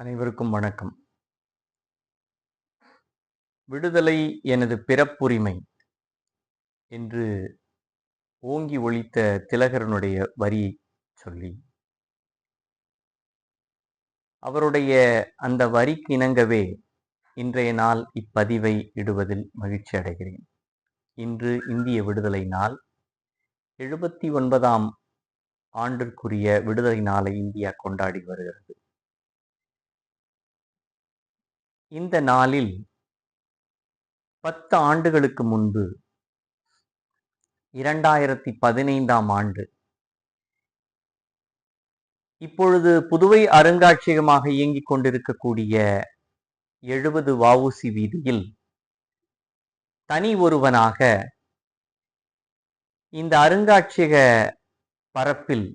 அனைவருக்கும் வணக்கம். விடுதலை எனது பிறப்புரிமை என்று ஓங்கி ஒழித்த திலகரனுடைய வரி சொல்லி அவருடைய அந்த வரிக்கு இணங்கவே இன்றைய நாள் இப்பதிவை இடுவதில் மகிழ்ச்சி அடைகிறேன். இன்று இந்திய விடுதலை நாள். எழுபத்தி ஒன்பதாம் ஆண்டிற்குரிய விடுதலை நாளை இந்தியா கொண்டாடி வருகிறது. இந்த நாளில் பத்து ஆண்டுகளுக்கு முன்பு இரண்டாயிரத்தி பதினைந்தாம் ஆண்டு இப்பொழுது புதுவை அருங்காட்சியகமாக இயங்கிக் கொண்டிருக்கக்கூடிய எழுபது வவுசி வீதியில் தனி ஒருவனாக இந்த அருங்காட்சியக பரப்பில்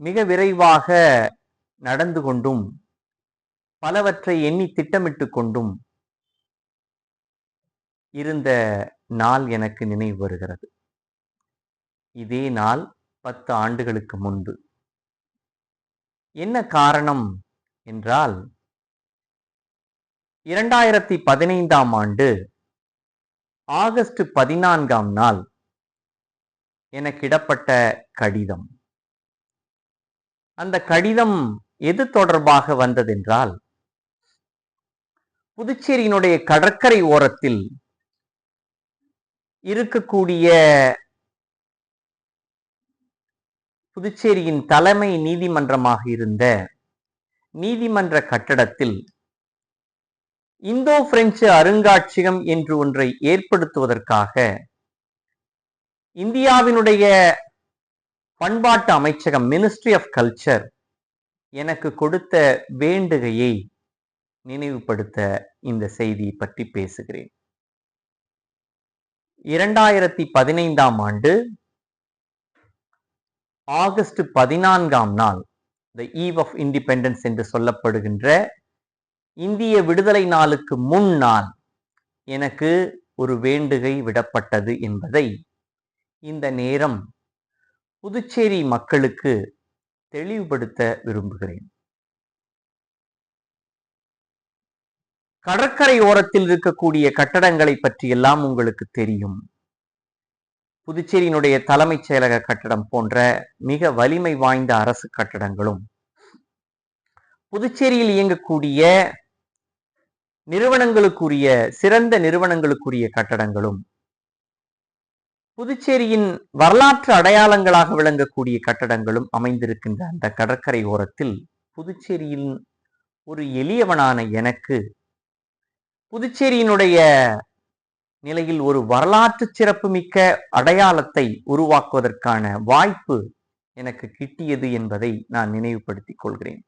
மிக விரைவாக நடந்து கொண்டும் பலவற்றை எண்ணி திட்டமிட்டு கொண்டும் இருந்த நாள் எனக்கு நினைவு வருகிறது. இதே நாள் பத்து ஆண்டுகளுக்கு முன்பு. என்ன காரணம் என்றால் இரண்டாயிரத்தி பதினைந்தாம் ஆண்டு ஆகஸ்ட் பதினான்காம் நாள் எனக்கிடப்பட்ட கடிதம். அந்த கடிதம் எது தொடர்பாக வந்ததென்றால் புதுச்சேரியினுடைய கடற்கரை ஓரத்தில் இருக்கக்கூடிய புதுச்சேரியின் தலைமை நீதிமன்றமாக இருந்த நீதிமன்ற கட்டடத்தில் இந்தோ பிரெஞ்சு அருங்காட்சியகம் என்று ஒன்றை ஏற்படுத்துவதற்காக இந்தியாவினுடைய பண்பாட்டு அமைச்சகம் மினிஸ்ட்ரி ஆஃப் கல்ச்சர் எனக்கு கொடுத்த வேண்டுகையை நினைவுபடுத்த இந்த செய்தியை பற்றி பேசுகிறேன். இரண்டாயிரத்தி பதினைந்தாம் ஆண்டு ஆகஸ்ட் பதினான்காம் நாள் த ஈவ் ஆஃப் இண்டிபெண்டன்ஸ் என்று சொல்லப்படுகின்ற இந்திய விடுதலை நாளுக்கு முன் நாள் எனக்கு ஒரு வேண்டுகை விடப்பட்டது என்பதை இந்த நேரம் புதுச்சேரி மக்களுக்கு தெளிவுபடுத்த விரும்புகிறேன். கடற்கரை ஓரத்தில் இருக்கக்கூடிய கட்டடங்களை பற்றியெல்லாம் உங்களுக்கு தெரியும். புதுச்சேரியினுடைய தலைமைச் செயலக கட்டடம் போன்ற மிக வலிமை வாய்ந்த அரசு கட்டடங்களும் புதுச்சேரியில் இயங்கக்கூடிய நிறுவனங்களுக்குரிய சிறந்த நிறுவனங்களுக்குரிய கட்டடங்களும் புதுச்சேரியின் வரலாற்று அடையாளங்களாக விளங்கக்கூடிய கட்டடங்களும் அமைந்திருக்கின்ற அந்த கடற்கரை ஓரத்தில் புதுச்சேரியின் ஒரு எளியவனான எனக்கு புதுச்சேரியினுடைய நிலையில் ஒரு வரலாற்று சிறப்புமிக்க அடையாளத்தை உருவாக்குவதற்கான வாய்ப்பு எனக்கு கிட்டியது என்பதை நான் நினைவுபடுத்திக் கொள்கிறேன்.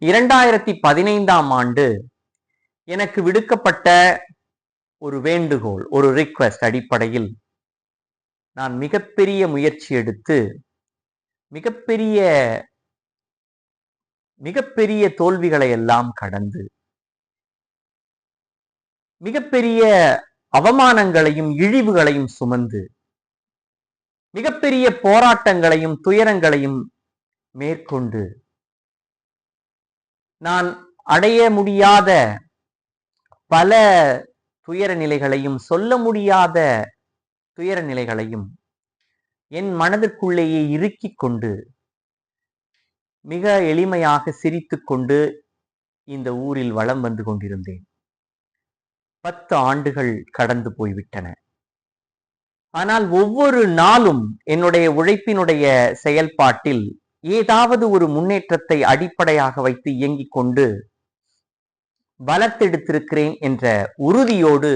இரண்டாயிரத்தி பதினைந்தாம் ஆண்டு எனக்கு விடுக்கப்பட்ட ஒரு வேண்டுகோள் ஒரு ரிக்வெஸ்ட் அடிப்படையில் நான் மிகப்பெரிய முயற்சி எடுத்து மிகப்பெரிய மிகப்பெரிய தோல்விகளை எல்லாம் கடந்து மிகப்பெரிய அவமானங்களையும் இழிவுகளையும் சுமந்து மிகப்பெரிய போராட்டங்களையும் துயரங்களையும் மேற்கொண்டு நான் அடைய முடியாத பல துயர நிலைகளையும் சொல்ல முடியாத துயர நிலைகளையும் என் மனதிற்குள்ளேயே இறுக்கிக் கொண்டு மிக எளிமையாக சிரித்து கொண்டு இந்த ஊரில் வலம் வந்து கொண்டிருந்தேன். பத்து ஆண்டுகள் கடந்து போய்விட்டன. ஆனால் ஒவ்வொரு நாளும் என்னுடைய உழைப்பினுடைய செயல்பாட்டில் ஏதாவது ஒரு முன்னேற்றத்தை அடிப்படையாக வைத்து இயங்கிக் கொண்டு வளர்த்தெடுத்திருக்கிறேன் என்ற உறுதியோடு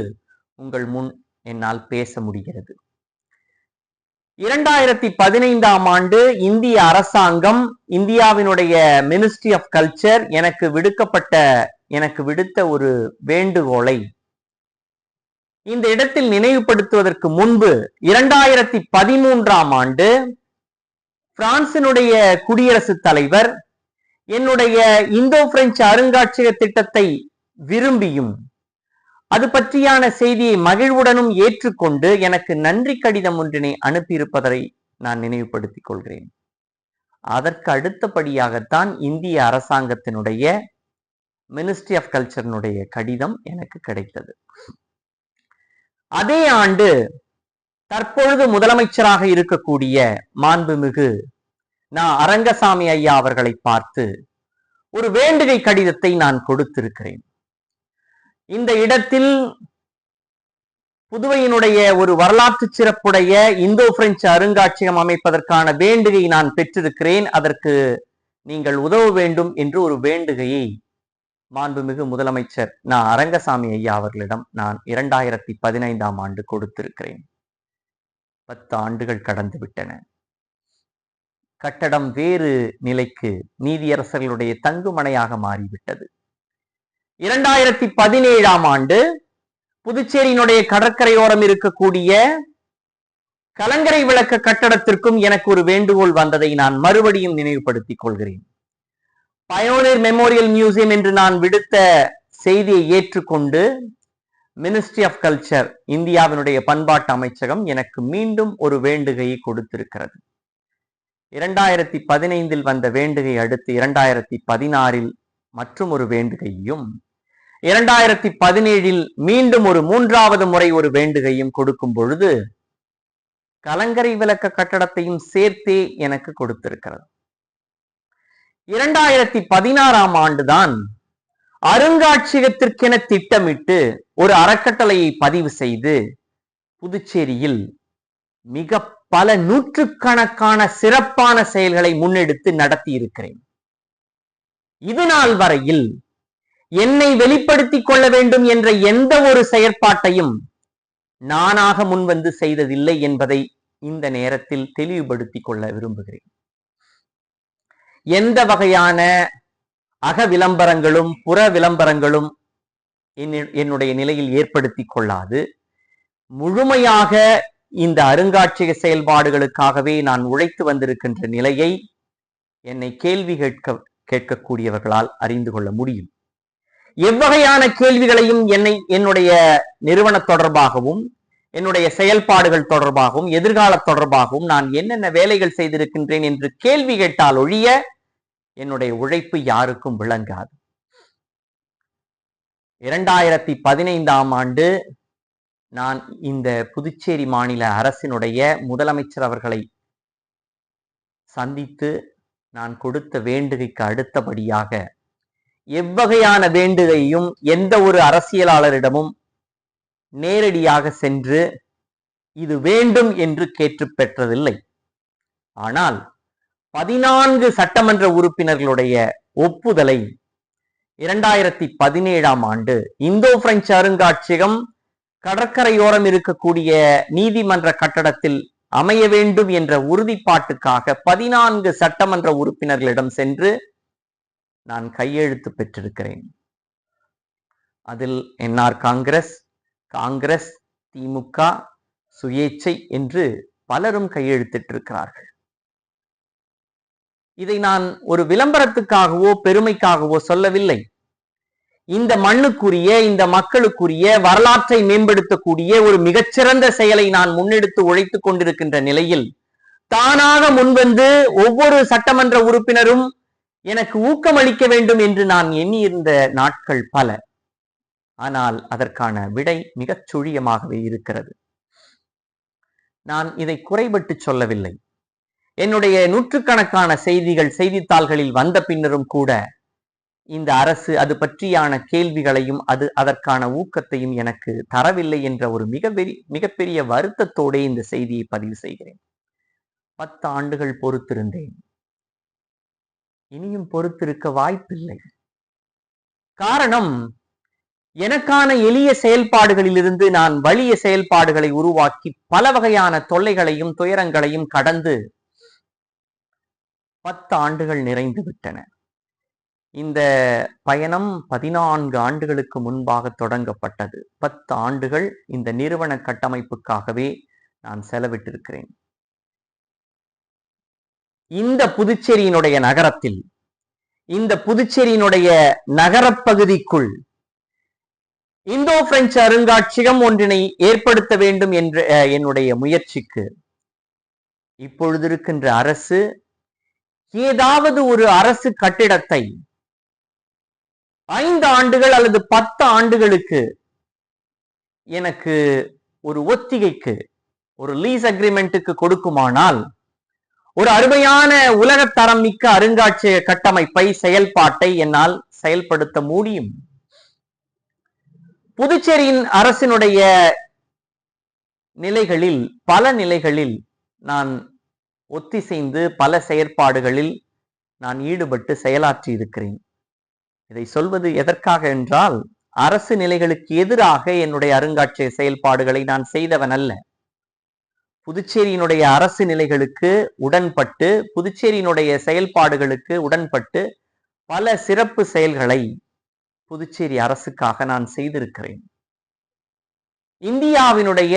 உங்கள் முன் என்னால் பேச முடிகிறது. இரண்டாயிரத்தி பதினைந்தாம் ஆண்டு இந்திய அரசாங்கம் இந்தியாவினுடைய மினிஸ்ட்ரி ஆஃப் கல்ச்சர் எனக்கு விடுக்கப்பட்ட எனக்கு விடுத்த ஒரு வேண்டுகோளை இந்த இடத்தில் நினைவுபடுத்துவதற்கு முன்பு இரண்டாயிரத்தி பதிமூன்றாம் ஆண்டு பிரான்சினுடைய குடியரசுத் தலைவர் என்னுடைய இந்தோ பிரெஞ்சு அருங்காட்சியக திட்டத்தை விரும்பியும் அது பற்றியான செய்தியை மகிழ்வுடனும் ஏற்றுக்கொண்டு எனக்கு நன்றி கடிதம் ஒன்றினை அனுப்பியிருப்பதை நான் நினைவுபடுத்திக் கொள்கிறேன். அதற்கு அடுத்தபடியாகத்தான் இந்திய அரசாங்கத்தினுடைய மினிஸ்ட்ரி ஆஃப் கல்ச்சர்னுடைய கடிதம் எனக்கு கிடைத்தது. அதே ஆண்டு தற்பொழுது முதலமைச்சராக இருக்கக்கூடிய மாண்புமிகு நான் அரங்கசாமி ஐயா அவர்களை பார்த்து ஒரு வேண்டுகை கடிதத்தை நான் கொடுத்திருக்கிறேன். இந்த இடத்தில் புதுவையினுடைய ஒரு வரலாற்று சிறப்புடைய இந்தோ பிரெஞ்சு அருங்காட்சியகம் அமைப்பதற்கான வேண்டுகை நான் பெற்றிருக்கிறேன். அதற்கு நீங்கள் உதவ வேண்டும் என்று ஒரு வேண்டுகையை மாண்புமிகு முதலமைச்சர் நான் அரங்கசாமி ஐயா அவர்களிடம் நான் இரண்டாயிரத்தி பதினைந்தாம் ஆண்டு கொடுத்திருக்கிறேன். பத்து ஆண்டுகள் கடந்து விட்டன. கட்டடம் வேறு நிலைக்கு நீதியரசர்களுடைய தங்குமனையாக மாறிவிட்டது. இரண்டாயிரத்தி பதினேழாம் ஆண்டு புதுச்சேரியினுடைய கடற்கரையோரம் இருக்கக்கூடிய கலங்கரை விளக்க கட்டடத்திற்கும் எனக்கு ஒரு வேண்டுகோள் வந்ததை நான் மறுபடியும் நினைவுபடுத்திக் கொள்கிறேன். பயோனியர் மெமோரியல் மியூசியம் என்று நான் விடுத்த செய்தியை ஏற்றுக்கொண்டு மினிஸ்ட்ரி ஆஃப் கல்ச்சர் இந்தியாவினுடைய பண்பாட்டு அமைச்சகம் எனக்கு மீண்டும் ஒரு வேண்டுகையை கொடுத்திருக்கிறது. இரண்டாயிரத்தி பதினைந்தில் வந்த வேண்டுகை அடுத்து இரண்டாயிரத்தி பதினாறில் மற்றும் ஒரு வேண்டுகையும் இரண்டாயிரத்தி பதினேழில் மீண்டும் ஒரு மூன்றாவது முறை ஒரு வேண்டுகையும் கொடுக்கும் பொழுது கலங்கரை விளக்க கட்டடத்தையும் சேர்த்தே எனக்கு கொடுத்திருக்கிறது. இரண்டாயிரத்தி பதினாறாம் ஆண்டுதான் அருங்காட்சியகத்திற்கென திட்டமிட்டு ஒரு அறக்கட்டளையை பதிவு செய்து புதுச்சேரியில் மிக பல நூற்றுக்கணக்கான சிறப்பான செயல்களை முன்னெடுத்து நடத்தி இருக்கிறேன் இது நாள் வரையில் என்னை வெளிப்படுத்திக் கொள்ள வேண்டும் என்ற எந்த ஒரு செயற்பாட்டையும் நானாக முன்வந்து செய்ததில்லை என்பதை இந்த நேரத்தில் தெளிவுபடுத்திக் கொள்ள விரும்புகிறேன். எந்த வகையான அக விளம்பரங்களும் புற விளம்பரங்களும் என்னுடைய நிலையில் ஏற்படுத்திக் கொள்ளாது. முழுமையாக இந்த அருங்காட்சியக செயல்பாடுகளுக்காகவே நான் உழைத்து வந்திருக்கின்ற நிலையை என்னை கேள்வி கேட்க கேட்கக்கூடியவர்களால் அறிந்து கொள்ள முடியும். எவ்வகையான கேள்விகளையும் என்னை என்னுடைய நிறுவன தொடர்பாகவும் என்னுடைய செயல்பாடுகள் தொடர்பாகவும் எதிர்கால தொடர்பாகவும் நான் என்னென்ன வேலைகள் செய்திருக்கின்றேன் என்று கேள்வி கேட்டால் ஒழிய என்னுடைய உழைப்பு யாருக்கும் விளங்காது. இரண்டாயிரத்தி பதினைந்தாம் ஆண்டு நான் இந்த புதுச்சேரி மாநில அரசினுடைய முதலமைச்சர் அவர்களை சந்தித்து நான் கொடுத்த வேண்டுகைக்கு அடுத்தபடியாக எவ்வகையான வேண்டுகையும் எந்த ஒரு அரசியலாளரிடமும் நேரடியாக சென்று இது வேண்டும் என்று கேட்டு பெற்றதில்லை. ஆனால் பதினான்கு சட்டமன்ற உறுப்பினர்களுடைய ஒப்புதலை இரண்டாயிரத்தி பதினேழாம் ஆண்டு இந்தோ பிரெஞ்சு அருங்காட்சியகம் கடற்கரையோரம் இருக்கக்கூடிய நீதிமன்ற கட்டடத்தில் அமைய வேண்டும் என்ற உறுதிப்பாட்டுக்காக பதினான்கு சட்டமன்ற உறுப்பினர்களிடம் சென்று நான் கையெழுத்து பெற்றிருக்கிறேன். அதில் என்ஆர் காங்கிரஸ் காங்கிரஸ் திமுக சுயேச்சை என்று பலரும் கையெழுத்திட்டிருக்கிறார்கள். இதை நான் ஒரு விளம்பரத்துக்காகவோ பெருமைக்காகவோ சொல்லவில்லை. இந்த மண்ணுக்குரிய இந்த மக்களுக்குரிய வரலாற்றை மேம்படுத்தக்கூடிய ஒரு மிகச்சிறந்த செயலை நான் முன்னெடுத்து உழைத்துக் கொண்டிருக்கின்ற நிலையில் தானாக முன்வந்து ஒவ்வொரு சட்டமன்ற உறுப்பினரும் எனக்கு ஊக்கமளிக்க வேண்டும் என்று நான் எண்ணியிருந்த நாட்கள் பல. ஆனால் அதற்கான விடை மிகச் சுழியமாகவே இருக்கிறது. நான் இதை குறைபட்டு சொல்லவில்லை. என்னுடைய நூற்றுக்கணக்கான செய்திகள் செய்தித்தாள்களில் வந்த பின்னரும் கூட இந்த அரசு அது பற்றியான கேள்விகளையும் அது அதற்கான ஊக்கத்தையும் எனக்கு தரவில்லை என்ற ஒரு மிக மிகப்பெரிய வருத்தத்தோடே இந்த செய்தியை பதிவு செய்கிறேன். பத்து ஆண்டுகள் பொறுத்திருந்தேன். இனியும் பொறுத்திருக்க வாய்ப்பில்லை. காரணம் எனக்கான எளிய செயல்பாடுகளிலிருந்து நான் வலிய செயல்பாடுகளை உருவாக்கி பல வகையான தொல்லைகளையும் துயரங்களையும் கடந்து பத்து ஆண்டுகள் நிறைந்து விட்டன. இந்த பயணம் பதினான்கு ஆண்டுகளுக்கு முன்பாக தொடங்கப்பட்டது. பத்து ஆண்டுகள் இந்த நிறுவன கட்டமைப்புக்காகவே நான் செலவிட்டிருக்கிறேன். இந்த புதுச்சேரியினுடைய நகரத்தில் இந்த புதுச்சேரியினுடைய நகரப்பகுதிக்குள் இந்தோ பிரெஞ்சு அருங்காட்சியகம் ஒன்றினை ஏற்படுத்த வேண்டும் என்ற அஹ், என்னுடைய முயற்சிக்கு இப்பொழுது இருக்கின்ற அரசு ஏதாவது ஒரு அரசு கட்டிடத்தை ஐந்து ஆண்டுகள் அல்லது பத்து ஆண்டுகளுக்கு எனக்கு ஒரு ஒத்திகைக்கு ஒரு லீஸ் அக்ரிமெண்ட்டுக்கு கொடுக்குமானால் ஒரு அருமையான உலகத்தரம் மிக்க அருங்காட்சியக கட்டமைப்பை செயல்பாட்டை என்னால் செயல்படுத்த முடியும். புதுச்சேரியின் அரசினுடைய நிலைகளில் பல நிலைகளில் நான் ஒத்திசைந்து பல செயற்பாடுகளில் நான் ஈடுபட்டு செயலாற்றி இருக்கிறேன். இதை சொல்வது எதற்காக என்றால் அரசு நிலைகளுக்கு எதிராக என்னுடைய அருங்காட்சியக செயல்பாடுகளை நான் செய்தவன் அல்ல. புதுச்சேரியினுடைய அரசு நிலைகளுக்கு உடன்பட்டு புதுச்சேரியினுடைய செயல்பாடுகளுக்கு உடன்பட்டு பல சிறப்பு செயல்களை புதுச்சேரி அரசுக்காக நான் செய்திருக்கிறேன். இந்தியாவினுடைய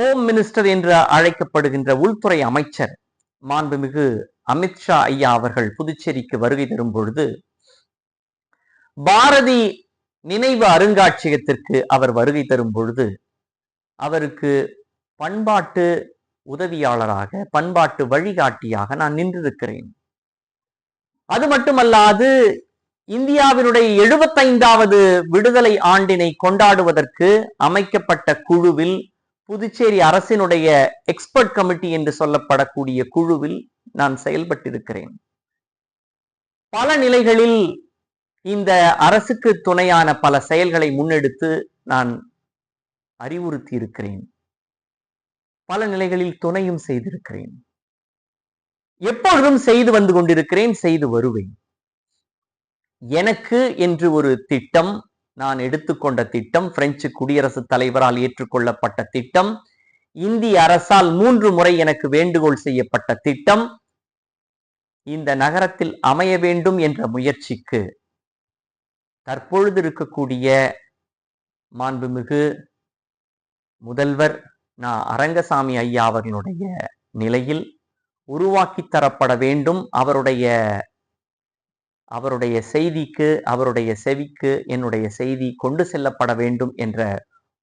ஹோம் மினிஸ்டர் என்று அழைக்கப்படுகின்ற உள்துறை அமைச்சர் மாண்புமிகு அமித்ஷா ஐயா அவர்கள் புதுச்சேரிக்கு வருகை தரும் பொழுது பாரதி நினைவு அருங்காட்சியகத்திற்கு அவர் வருகை தரும் பொழுது அவருக்கு பண்பாட்டு உதவியாளராக பண்பாட்டு வழிகாட்டியாக நான் நின்றிருக்கிறேன். அது மட்டுமல்லாது இந்தியாவினுடைய எழுபத்தைந்தாவது விடுதலை ஆண்டினை கொண்டாடுவதற்கு அமைக்கப்பட்ட குழுவில் புதுச்சேரி அரசினுடைய எக்ஸ்பர்ட் கமிட்டி என்று சொல்லப்படக்கூடிய குழுவில் நான் செயல்பட்டிருக்கிறேன். பல நிலைகளில் இந்த அரசுக்கு துணையான பல செயல்களை முன்னெடுத்து நான் அறிவுறுத்தி இருக்கிறேன் பல நிலைகளில் துணையும் செய்திருக்கிறேன். எப்பொழுதும் செய்து வந்து கொண்டிருக்கிறேன் செய்து வருவேன். எனக்கு என்று ஒரு திட்டம் நான் எடுத்துக்கொண்ட திட்டம் பிரெஞ்சு குடியரசுத் தலைவரால் ஏற்றுக்கொள்ளப்பட்ட திட்டம் இந்திய அரசால் மூன்று முறை எனக்கு வேண்டுகோள் செய்யப்பட்ட திட்டம் இந்த நகரத்தில் அமைய வேண்டும் என்ற முயற்சிக்கு தற்பொழுது இருக்கக்கூடிய மாண்புமிகு முதல்வர் நான் அரங்கசாமி ஐயா அவர்களுடைய நிலையில் உருவாக்கி தரப்பட வேண்டும். அவருடைய அவருடைய செய்திக்கு அவருடைய செவிக்கு என்னுடைய செய்தி கொண்டு செல்லப்பட வேண்டும் என்ற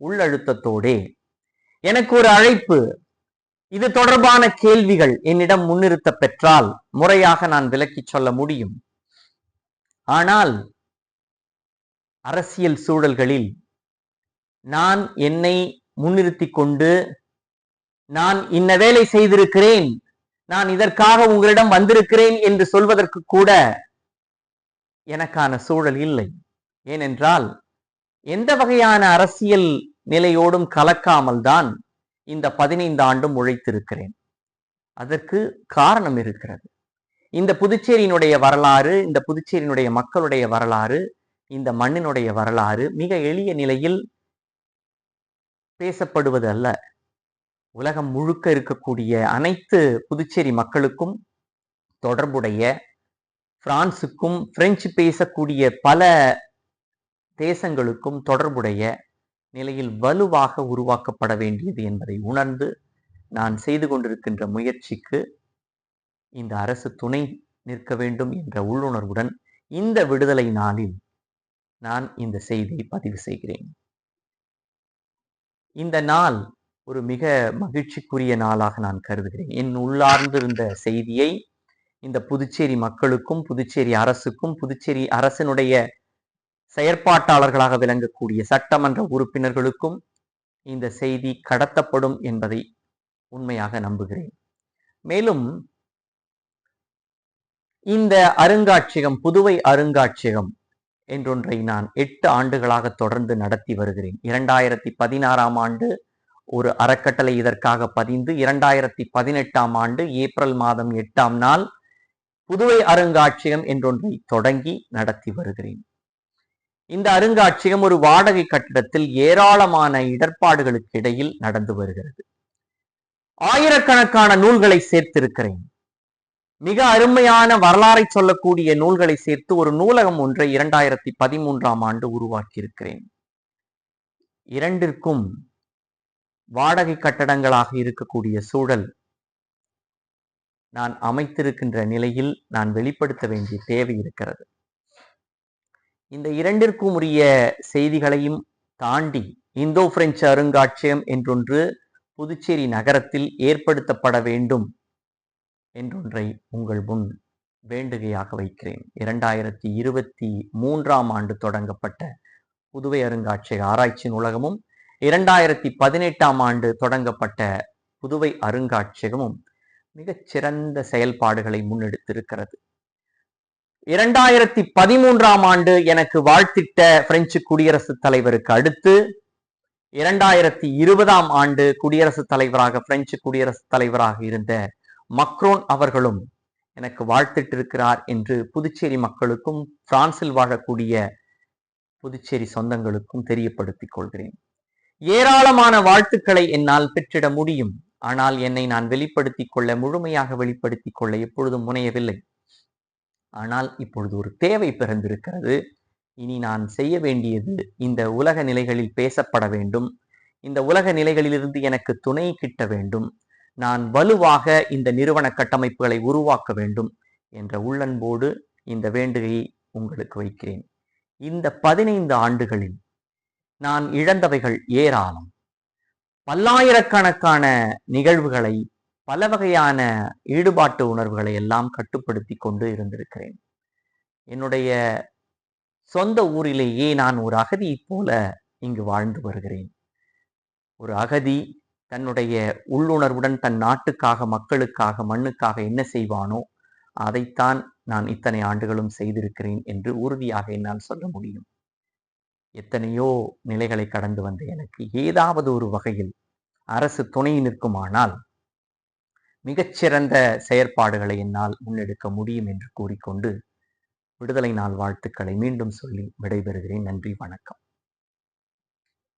உள்ளழுத்தத்தோடே எனக்கு ஒரு அழைப்பு. இது தொடர்பான கேள்விகள் என்னிடம் முன்னிறுத்த பெற்றால் முறையாக நான் விளக்கி சொல்ல முடியும். ஆனால் அரசியல் சூழல்களில் நான் என்னை முன்னிறுத்தி கொண்டு நான் இன்ன வேலை செய்திருக்கிறேன் நான் இதற்காக உங்களிடம் வந்திருக்கிறேன் என்று சொல்வதற்கு கூட எனக்கான சூழல் இல்லை. ஏனென்றால் எந்த வகையான அரசியல் நிலையோடும் கலக்காமல் தான் இந்த பதினைந்து ஆண்டும் உழைத்திருக்கிறேன். அதற்கு காரணம் இருக்கிறது. இந்த புதுச்சேரியினுடைய வரலாறு இந்த புதுச்சேரியினுடைய மக்களுடைய வரலாறு இந்த மண்ணினுடைய வரலாறு மிக எளிய நிலையில் பேசப்படுவது அல்ல. உலகம் முழுக்க இருக்கக்கூடிய அனைத்து புதுச்சேரி மக்களுக்கும் தொடர்புடைய பிரான்சுக்கும் பிரெஞ்சு பேசக்கூடிய பல தேசங்களுக்கும் தொடர்புடைய நிலையில் வலுவாக உருவாக்கப்பட வேண்டியது என்பதை உணர்ந்து நான் செய்து கொண்டிருக்கின்ற முயற்சிக்கு இந்த அரசு துணை நிற்க வேண்டும் என்ற உள்ளுணர்வுடன் இந்த விடுதலை நாளில் நான் இந்த செய்தியை பதிவு செய்கிறேன். இந்த நாள் ஒரு மிக மகிழ்ச்சிக்குரிய நாளாக நான் கருதுகிறேன். என் உள்ளார்ந்திருந்த செய்தியை இந்த புதுச்சேரி மக்களுக்கும் புதுச்சேரி அரசுக்கும் புதுச்சேரி அரசினுடைய செயற்பாட்டாளர்களாக விளங்கக்கூடிய சட்டமன்ற உறுப்பினர்களுக்கும் இந்த செய்தி கடத்தப்படும் என்பதை உண்மையாக நம்புகிறேன். மேலும் இந்த அருங்காட்சியகம் புதுவை அருங்காட்சியகம் என்றொன்றை நான் எட்டு ஆண்டுகளாக தொடர்ந்து நடத்தி வருகிறேன். இரண்டாயிரத்தி பதினாறாம் ஆண்டு ஒரு அறக்கட்டளை இதற்காக பதிந்து இரண்டாயிரத்தி பதினெட்டாம் ஆண்டு ஏப்ரல் மாதம் எட்டாம் நாள் புதுவை அருங்காட்சியகம் என்றொன்றை தொடங்கி நடத்தி வருகிறேன். இந்த அருங்காட்சியகம் ஒரு வாடகை கட்டிடத்தில் ஏராளமான இடர்பாடுகளுக்கு இடையில் நடந்து வருகிறது. ஆயிரக்கணக்கான நூல்களை சேர்த்திருக்கிறேன். மிக அருமையான வரலாறை சொல்லக்கூடிய நூல்களை சேர்த்து ஒரு நூலகம் ஒன்றை இரண்டாயிரத்தி பதிமூன்றாம் ஆண்டு உருவாக்கியிருக்கிறேன். இரண்டிற்கும் வாடகை கட்டடங்களாக இருக்கக்கூடிய சூழல் நான் அமைத்திருக்கின்ற நிலையில் நான் வெளிப்படுத்த வேண்டிய தேவை இருக்கிறது. இந்த இரண்டிற்கும் உரிய செய்திகளையும் தாண்டி இந்தோ பிரெஞ்சு அருங்காட்சியகம் என்றொன்று புதுச்சேரி நகரத்தில் ஏற்படுத்தப்பட வேண்டும் என்றொன்றை உங்கள் முன் வேண்டுகையாக வைக்கிறேன். இரண்டாயிரத்தி இருபத்தி மூன்றாம் ஆண்டு தொடங்கப்பட்ட புதுவை அருங்காட்சியக ஆராய்ச்சி நூலகமும் இரண்டாயிரத்தி பதினெட்டாம் ஆண்டு தொடங்கப்பட்ட புதுவை அருங்காட்சியகமும் மிகச்சிறந்த செயல்பாடுகளை முன்னெடுத்திருக்கிறது. இரண்டாயிரத்தி பதிமூன்றாம் ஆண்டு எனக்கு வாழ்த்திட்ட பிரெஞ்சு குடியரசுத் தலைவருக்கு அடுத்து இரண்டாயிரத்தி இருபதாம் ஆண்டு குடியரசுத் தலைவராக பிரெஞ்சு குடியரசுத் தலைவராக இருந்த மக்ரோன் அவர்களும் எனக்கு வாழ்த்திட்டிருக்கிறார் என்று புதுச்சேரி மக்களுக்கும் பிரான்சில் வாழக்கூடிய புதுச்சேரி சொந்தங்களுக்கும் தெரியப்படுத்திக் கொள்கிறேன். ஏராளமான வாழ்த்துக்களை என்னால் பெற்றிட முடியும். ஆனால் என்னை நான் வெளிப்படுத்திக் கொள்ள முழுமையாக வெளிப்படுத்திக் கொள்ள எப்பொழுதும் முனையவில்லை. ஆனால் இப்பொழுது ஒரு தேவை பிறந்திருக்கிறது. இனி நான் செய்ய வேண்டியது இந்த உலக நிலைகளில் பேசப்பட வேண்டும். இந்த உலக நிலைகளிலிருந்து எனக்கு துணை கிட்ட வேண்டும். நான் வலுவாக இந்த நிறுவன கட்டமைப்புகளை உருவாக்க வேண்டும் என்ற உள்ளன்போடு இந்த வேண்டுகையை உங்களுக்கு வைக்கிறேன். இந்த பதினைந்து ஆண்டுகளில் நான் இழந்தவைகள் ஏராளம். பல்லாயிரக்கணக்கான நிகழ்வுகளை பல வகையான ஈடுபாட்டு உணர்வுகளை எல்லாம் கட்டுப்படுத்தி கொண்டு இருந்திருக்கிறேன். என்னுடைய சொந்த ஊரிலேயே நான் ஒரு அகதியைப் போல இங்கு வாழ்ந்து வருகிறேன். ஒரு அகதி தன்னுடைய உள்ளுணர்வுடன் தன் நாட்டுக்காக மக்களுக்காக மண்ணுக்காக என்ன செய்வானோ அதைத்தான் நான் இத்தனை ஆண்டுகளும் செய்திருக்கிறேன் என்று உறுதியாக என்னால் சொல்ல முடியும். எத்தனையோ நிலைகளை கடந்து வந்த எனக்கு ஏதாவது ஒரு வகையில் அரசு துணை நிற்குமானால் மிகச்சிறந்த செயற்பாடுகளை என்னால் முன்னெடுக்க முடியும் என்று கூறிக்கொண்டு விடுதலை நாள் வாழ்த்துக்களை மீண்டும் சொல்லி விடைபெறுகிறேன். நன்றி வணக்கம்.